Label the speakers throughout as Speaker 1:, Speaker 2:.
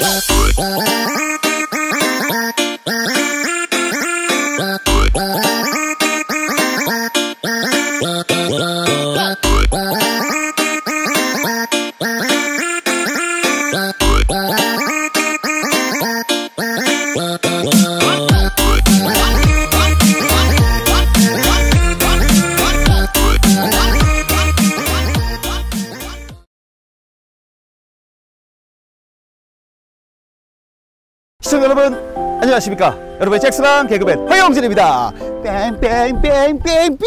Speaker 1: Bye. 시청자 여러분 안녕하십니까? 여러분의 잭스방 개그맨 허영진입니다. 뺑뺑뺑뺑뺑!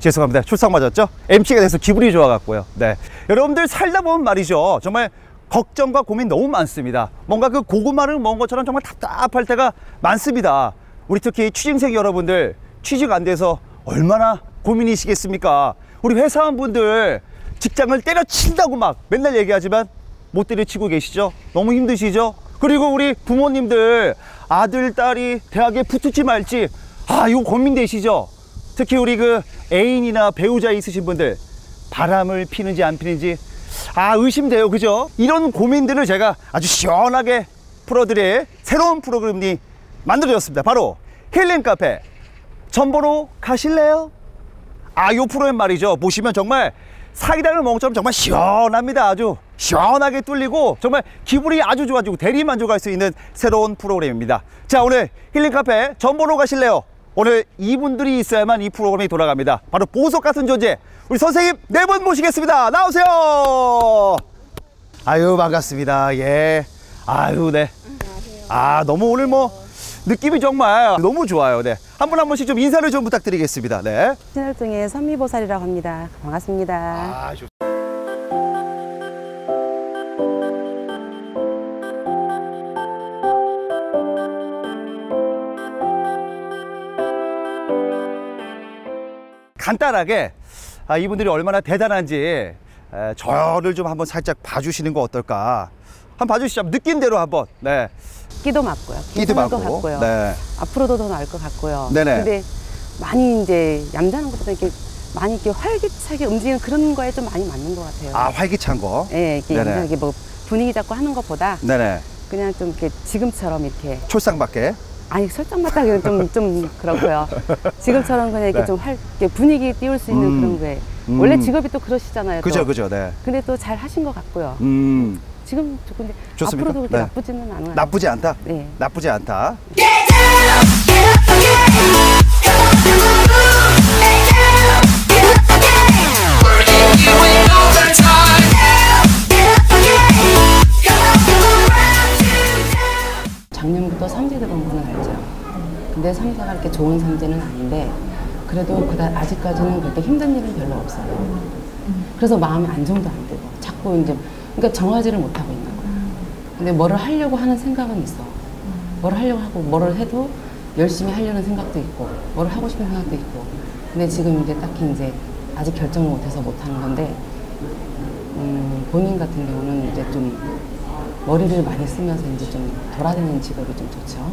Speaker 1: 죄송합니다. 출석 맞았죠? MC가 돼서 기분이 좋아갖고요. 네. 여러분들 살다 보면 말이죠. 정말 걱정과 고민 너무 많습니다. 뭔가 그 고구마를 먹은 것처럼 정말 답답할 때가 많습니다. 우리 특히 취준생 여러분들 취직 안 돼서 얼마나 고민이시겠습니까? 우리 회사원분들 직장을 때려친다고 막 맨날 얘기하지만 못 때려치고 계시죠? 너무 힘드시죠 그리고 우리 부모님들 아들 딸이 대학에 붙을지 말지. 아 이거 고민되시죠? 특히 우리 그 애인이나 배우자 있으신 분들 바람을 피는지 안 피는지. 아 의심돼요. 그죠? 이런 고민들을 제가 아주 시원하게 풀어드릴 새로운 프로그램이 만들어졌습니다. 바로 힐링 카페. 전보로 가실래요? 아, 요 프로그램 말이죠. 보시면 정말 사이다를 먹은 것처럼 정말 시원합니다. 아주 시원하게 뚫리고 정말 기분이 아주 좋아지고 대리 만족할 수 있는 새로운 프로그램입니다. 자, 오늘 힐링 카페 전보로 가실래요? 오늘 이분들이 있어야만 이 프로그램이 돌아갑니다. 바로 보석 같은 존재. 우리 선생님 네 분 모시겠습니다. 나오세요. 아유, 반갑습니다. 예. 아유, 네. 아, 너무 오늘 뭐 느낌이 정말 너무 좋아요. 네. 한 분 한 분씩 좀 인사를 좀 부탁드리겠습니다. 네.
Speaker 2: 신월동의 선미보살이라고 합니다. 반갑습니다.
Speaker 1: 아, 좋... 간단하게 아, 이분들이 얼마나 대단한지 에, 저를 좀 한번 살짝 봐주시는 거 어떨까? 한번 봐주시죠. 느낌대로 한번. 네.
Speaker 2: 끼도 맞고요.
Speaker 1: 끼도 맞고.
Speaker 2: 같고요.
Speaker 1: 네.
Speaker 2: 앞으로도 더 나을 것 같고요.
Speaker 1: 네네.
Speaker 2: 근데 많이 이제 얌전한 것보다 이렇게 많이 이렇게 활기차게 움직이는 그런 거에 좀 많이 맞는 것 같아요.
Speaker 1: 아, 활기찬 거.
Speaker 2: 예, 이렇게. 얌전하게 뭐 분위기 잡고 하는 것보다
Speaker 1: 네네.
Speaker 2: 그냥 좀 이렇게 지금처럼 이렇게
Speaker 1: 촐상밖에.
Speaker 2: 아니 설정 맞다기는 좀, 좀 그렇고요. 지금처럼 그냥 이렇게
Speaker 1: 네.
Speaker 2: 좀 활, 분위기 띄울 수 있는
Speaker 1: 음.
Speaker 2: 그런 거에
Speaker 1: 음.
Speaker 2: 원래 직업이 또 그러시잖아요. 또.
Speaker 1: 그죠, 그죠. 네.
Speaker 2: 근데 또 잘 하신 것 같고요.
Speaker 1: 음,
Speaker 2: 지금 근데
Speaker 1: 좋습니까?
Speaker 2: 앞으로도 그렇게
Speaker 1: 네.
Speaker 2: 나쁘지는 않아요.
Speaker 1: 나쁘지 않다.
Speaker 2: 네.
Speaker 1: 나쁘지 않다.
Speaker 2: 작년부터 삼재 들어온 분을 알죠. 근데 삼재가 이렇게 좋은 삼재는 아닌데 그래도 그다 아직까지는 그렇게 힘든 일은 별로 없어요. 그래서 마음이 안정도 안 되고 자꾸 이제 그러니까 정하지를 못하고 있는 거야. 근데 뭐를 하려고 하는 생각은 있어. 뭐를 하려고 하고 뭐를 해도 열심히 하려는 생각도 있고 뭐를 하고 싶은 생각도 있고 근데 지금 이제 딱히 이제 아직 결정을 못해서 못하는 건데 음, 본인 같은 경우는 이제 좀 머리를 많이 쓰면서 이제 좀 돌아다니는 직업이 좀 좋죠.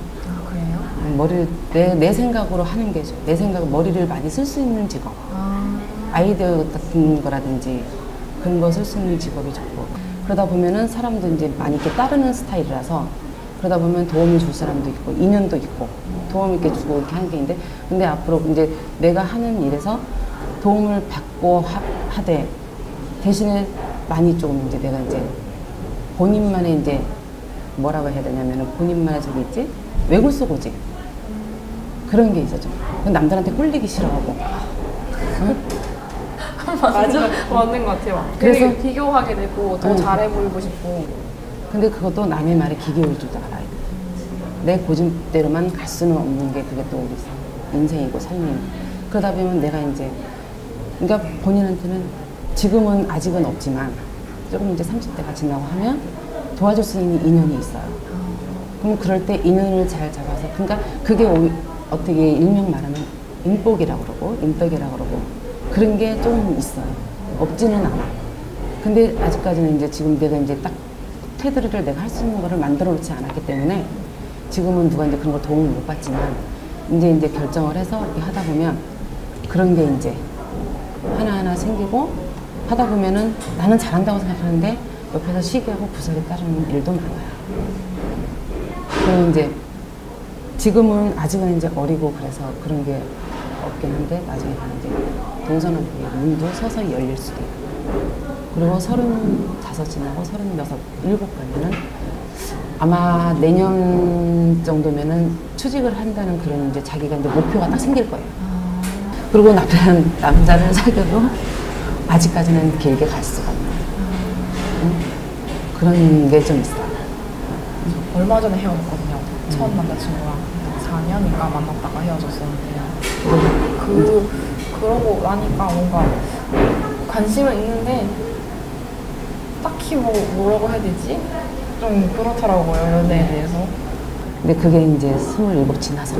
Speaker 2: 머리를 내, 내 생각으로 하는 게 좋- 내 생각 머리를 많이 쓸 수 있는 직업.
Speaker 3: 아,
Speaker 2: 아이디어 같은 거라든지 그런 거 쓸 수 있는 직업이 좋고. 그러다 보면은 사람도 이제 많이 이렇게 따르는 스타일이라서 그러다 보면 도움을 줄 사람도 있고 인연도 있고 도움 이렇게 주고 이렇게 하는 게 있는데 근데 앞으로 이제 내가 하는 일에서 도움을 받고 하, 하되 대신에 많이 조금 이제 내가 이제 본인만의 이제 뭐라고 해야 되냐면은 본인만의 저기 있지? 외골수 고집 그런 게 있어 좀 남들한테 꿀리기 싫어하고
Speaker 3: 맞아. 맞는 것 같아요.
Speaker 2: 그래서-
Speaker 3: 비교하게 되고 더
Speaker 2: 응.
Speaker 3: 잘해 보이고 싶고.
Speaker 2: 근데 그것도 남의 말에 기계올 줄도 알아야 돼. 내 고집대로만 갈 수는 없는 게 그게 또 우리 인생이고 삶이고. 그러다 보면 내가 이제, 그러니까 본인한테는 지금은 아직은 없지만 조금 이제 30대가 지나고 하면 도와줄 수 있는 인연이 있어요. 그럼 그럴 때 인연을 잘 잡아서, 그러니까 그게 오- 어떻게 일명 말하면 인복이라고 그러고, 인덕이라고 그러고, 그런 게 좀 있어요. 없지는 않아. 근데 아직까지는 이제 지금 내가 이제 딱 테두리를 내가 할 수 있는 거를 만들어 놓지 않았기 때문에 지금은 누가 이제 그런 걸 도움을 못 받지만 이제 이제 결정을 해서 하다 보면 그런 게 이제 하나하나 생기고 하다 보면은 나는 잘한다고 생각하는데 옆에서 시기하고 구설에 따르는 일도 많아요. 그리고 이제 지금은 아직은 이제 어리고 그래서 그런 게 없긴 한데 나중에 가면 이제 동서남북의 문도 서서히 열릴 수도 있고 그리고 서른 다섯 지나고 서른 여섯 일곱 가면은 아마 내년 정도면은 취직을 한다는 그런 이제 자기가 이제 목표가 딱 생길 거예요. 그리고 남자는 남자를 사귀어도 아직까지는 길게 갈 수가 없는 응? 그런 게 좀 있어요.
Speaker 3: 얼마 전에 헤어졌거든요. 처음 남자친구랑 4년인가 만났다가 헤어졌었는데요. 그 그러고 나니까 뭔가 관심은 있는데 딱히 뭐 뭐라고 해야 되지? 좀 그렇더라고요 연애에 대해서.
Speaker 2: 근데 그게 이제 스물일곱 지나서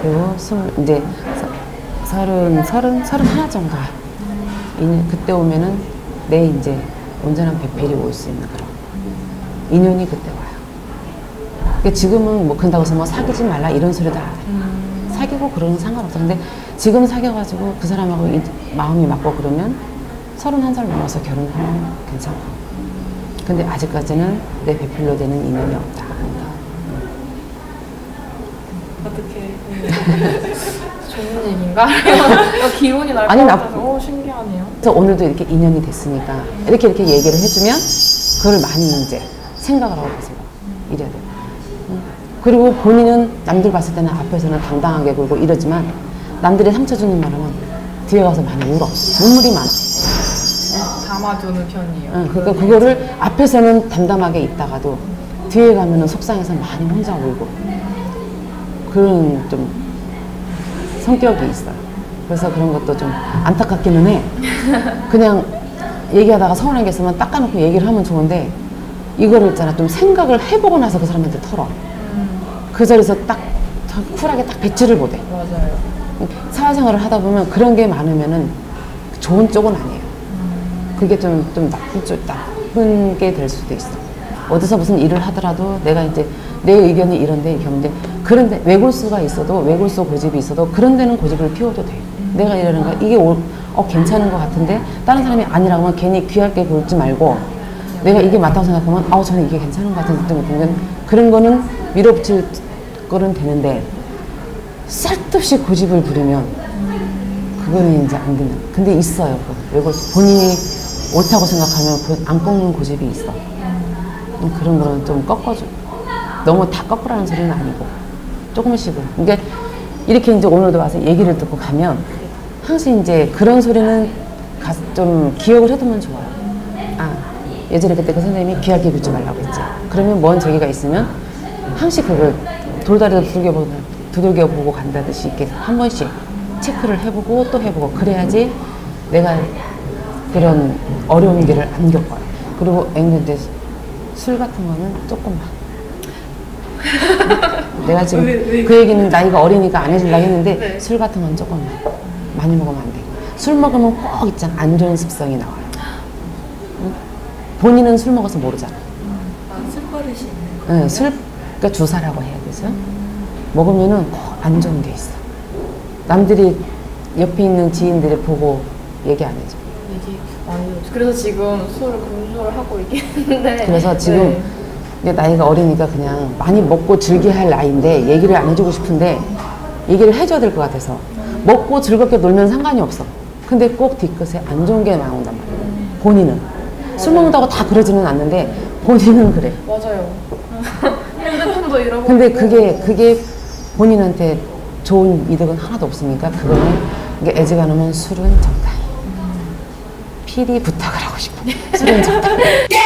Speaker 2: 그리고 스물 이제 서- 서른 서른 서른. 이- 그때 오면은 내 이제 온전한 배필이 올 수 있는 그런 인연이 그때. 그러니까 지금은 뭐 그런다고 해서 뭐 사귀지 말라 이런 소리도 안 해. 사귀고 그러는 상관없어. 근데 지금 사귀어가지고 그 사람하고 이- 마음이 맞고 그러면 서른 한 살 넘어서 결혼하면 괜찮고. 근데 아직까지는 내 배필로 되는 인연이 없다.
Speaker 3: 어떻게 좋은 얘기인가? 기분이 날것
Speaker 2: 아니, 나-
Speaker 3: 같아서 오 신기하네요.
Speaker 2: 그래서 오늘도 이렇게 인연이 됐으니까 이렇게 이렇게 얘기를 해주면 그걸 많이 이제 생각을 하고 계세요. 이래야 돼요. 응. 그리고 본인은 남들 봤을 때는 앞에서는 당당하게 굴고 이러지만 남들이 상처 주는 말하면 뒤에 가서 많이 울어. 눈물이 많아.
Speaker 3: 담아두는 편이에요.
Speaker 2: 응, 그러니까 그거를 앞에서는 담담하게 있다가도 뒤에 가면은 속상해서 많이 혼자 울고 그런 좀 성격이 있어요. 그래서 그런 것도 좀 안타깝기는 해. 그냥 얘기하다가 서운한 게 있으면 닦아놓고 얘기를 하면 좋은데 이거를 있잖아 좀 생각을 해보고 나서 그 사람한테 털어. 그 자리에서 딱 쿨하게 딱 배치를 못해.
Speaker 3: 맞아요.
Speaker 2: 사회생활을 하다 보면 그런 게 많으면은 좋은 쪽은 아니에요. 그게 좀, 좀 나쁜 쪽, 나쁜 게 될 수도 있어. 어디서 무슨 일을 하더라도 내가 이제 내 의견이 이런데 이렇게 하는데 그런데 외골수가 있어도 외골수 고집이 있어도 그런 데는 고집을 피워도 돼. 내가 이러는 거 이게 올- 어, 괜찮은 것 같은데 다른 사람이 아니라고 하면 괜히 귀하게 굴지 말고 내가 이게 맞다고 생각하면 아우 저는 이게 괜찮은 것 같은 느낌이 들면 그런 거는 밀어붙일 거는 되는데 쓸데없이 고집을 부리면 그거는 이제 안 된다. 근데 있어요. 그 외골수 본인이 옳다고 생각하면 그안 꺾는 고집이 있어. 음, 그런 거는 좀 꺾어줘. 너무 다 꺾으라는 소리는 아니고 조금씩은. 그러니까 이렇게 이제 오늘도 와서 얘기를 듣고 가면 항상 이제 그런 소리는 가- 좀 기억을 해두면 좋아요. 아 예전에 그때 그 선생님이 귀하게 굴지 말라고 했지. 그러면 먼 저기가 있으면 항상 그걸 돌다리를 두들겨보고, 두들겨보고 간다듯이 이렇게 한 번씩 체크를 해보고 또 해보고 그래야지 내가 그런 어려운 길을 안 겪어요. 그리고 앵근데 술 같은 거는 조금만. 내가 지금 그 얘기는 나이가 어리니까 안 해주려고 했는데 술 같은 건 조금만. 많이 먹으면 안 돼. 술 먹으면 꼭 있잖아. 안 좋은 습성이 나와요. 응? 본인은 술 먹어서 모르잖아.
Speaker 3: 술버릇이 있는.
Speaker 2: 네, 술, 그러니까 주사라고 해야 되죠. 먹으면은 꼭 안 좋은 게 있어. 남들이 옆에 있는 지인들이 보고 얘기 안 해줘.
Speaker 3: 얘기 해요. 그래서 지금 술을 금주를 하고 있긴 한데.
Speaker 2: 그래서 지금
Speaker 3: 네.
Speaker 2: 나이가 어리니까 그냥 많이 먹고 즐겨야 할 나이인데 얘기를 안 해주고 싶은데 얘기를 해줘야 될 것 같아서 먹고 즐겁게 놀면 상관이 없어. 근데 꼭 뒤끝에 안 좋은 게 나온단 말이야. 본인은. 술 먹는다고 다 그러지는 않는데 본인은 그래.
Speaker 3: 맞아요. 핸드폰도 잃어버리고.
Speaker 2: 근데 그게 그게 본인한테 좋은 이득은 하나도 없으니까 그거는 이게 애지간하면 술은 적당히. 필히 부탁을 하고 싶어. 술은 적당히.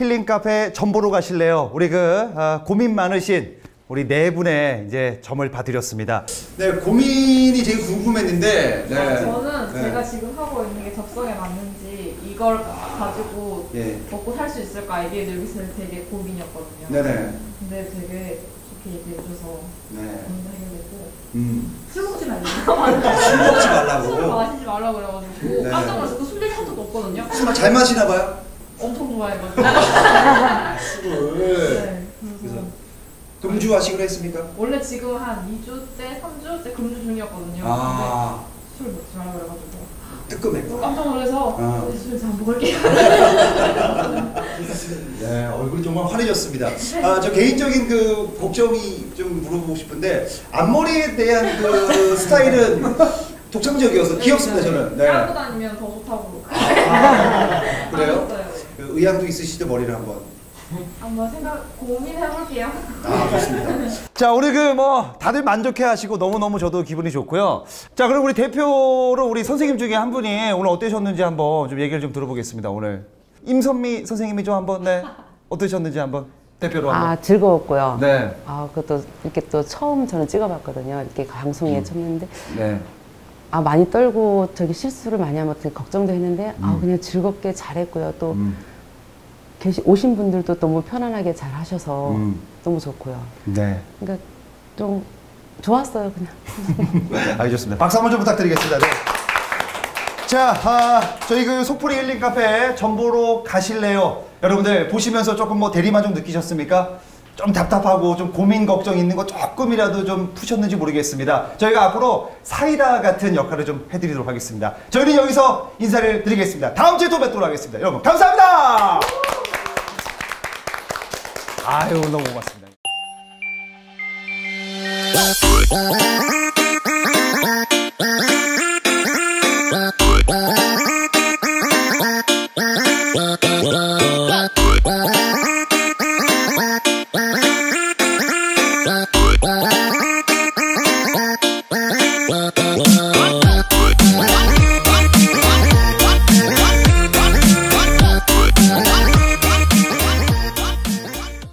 Speaker 1: 힐링 카페 점보로 가실래요? 우리 그 아, 고민 많으신 우리 네 분의 이제 점을 봐드렸습니다. 네, 고민이 되게 궁금했는데, 네.
Speaker 3: 저는
Speaker 1: 네.
Speaker 3: 제가 지금 하고 있는 게 적성에 맞는지 이걸 가지고
Speaker 1: 예.
Speaker 3: 먹고 살 수 있을까 이게 늘 있을 되게 고민이었거든요.
Speaker 1: 네네.
Speaker 3: 근데 되게 좋게 얘기해줘서
Speaker 1: 네.
Speaker 3: 고민하게 되고
Speaker 1: 음.
Speaker 3: 술 먹지 말라고
Speaker 1: 술 먹지 말라고.
Speaker 3: 마시지 말라고 그래가지고
Speaker 1: 네.
Speaker 3: 깜짝 놀랐어. 술 얘기 한 적도 없거든요.
Speaker 1: 술 잘 마시나 봐요?
Speaker 3: 엄청 좋아해가지고.
Speaker 4: 술을.
Speaker 3: 네.
Speaker 4: 그래서 금주 하시기로 했습니까?
Speaker 3: 원래 지금 한 2주 때, 3주 때 금주 중이었거든요.
Speaker 4: 아,
Speaker 3: 근데 술 먹지 말라 그래가지고.
Speaker 4: 뜨끔했구나.
Speaker 3: 깜짝 놀라서
Speaker 4: 아.
Speaker 3: 술잘 먹을게요.
Speaker 4: 네, 얼굴이 정말 환해졌습니다. 아, 저 개인적인 그 걱정이 좀 물어보고 싶은데 앞머리에 대한 그 스타일은 독창적이어서 귀엽습니다 저는. 네.
Speaker 3: 다니면 더 좋다고.
Speaker 4: 아, 그래요?
Speaker 3: 알았어요.
Speaker 4: 그 의향도 있으시죠 머리를 한번.
Speaker 3: 한번 생각 고민해볼게요.
Speaker 4: 아, 좋습니다.
Speaker 1: 자, 우리 그 뭐 다들 만족해 하시고 너무 너무 저도 기분이 좋고요. 자, 그럼 우리 대표로 우리 선생님 중에 한 분이 오늘 어떠셨는지 한번 좀 얘기를 좀 들어보겠습니다, 오늘. 임선미 선생님이 좀 한번, 네. 어떠셨는지 한번 대표로 한번.
Speaker 2: 아 즐거웠고요.
Speaker 1: 네.
Speaker 2: 아 그것도 이렇게 또 처음 저는 찍어봤거든요. 이렇게 방송에 쳤는데
Speaker 1: 네.
Speaker 2: 아 많이 떨고 저기 실수를 많이 하면 어떻게 걱정도 했는데 아 그냥 즐겁게 잘했고요. 또
Speaker 1: 음.
Speaker 2: 계시 오신 분들도 너무 편안하게 잘 하셔서
Speaker 1: 음.
Speaker 2: 너무 좋고요.
Speaker 1: 네.
Speaker 2: 그러니까 좀 좋았어요 그냥.
Speaker 1: 알겠습니다. 박수 한번 좀 부탁드리겠습니다. 네. 자, 아, 저희 그 속풀이 힐링 카페 전보로 가실래요? 여러분들 보시면서 조금 뭐 대리만 좀 느끼셨습니까? 좀 답답하고 좀 고민 걱정 있는 거 조금이라도 좀 푸셨는지 모르겠습니다. 저희가 앞으로 사이다 같은 역할을 좀 해드리도록 하겠습니다. 저희는 여기서 인사를 드리겠습니다. 다음 주에 또 뵙도록 하겠습니다. 여러분 감사합니다. 아유 너무 고맙습니다.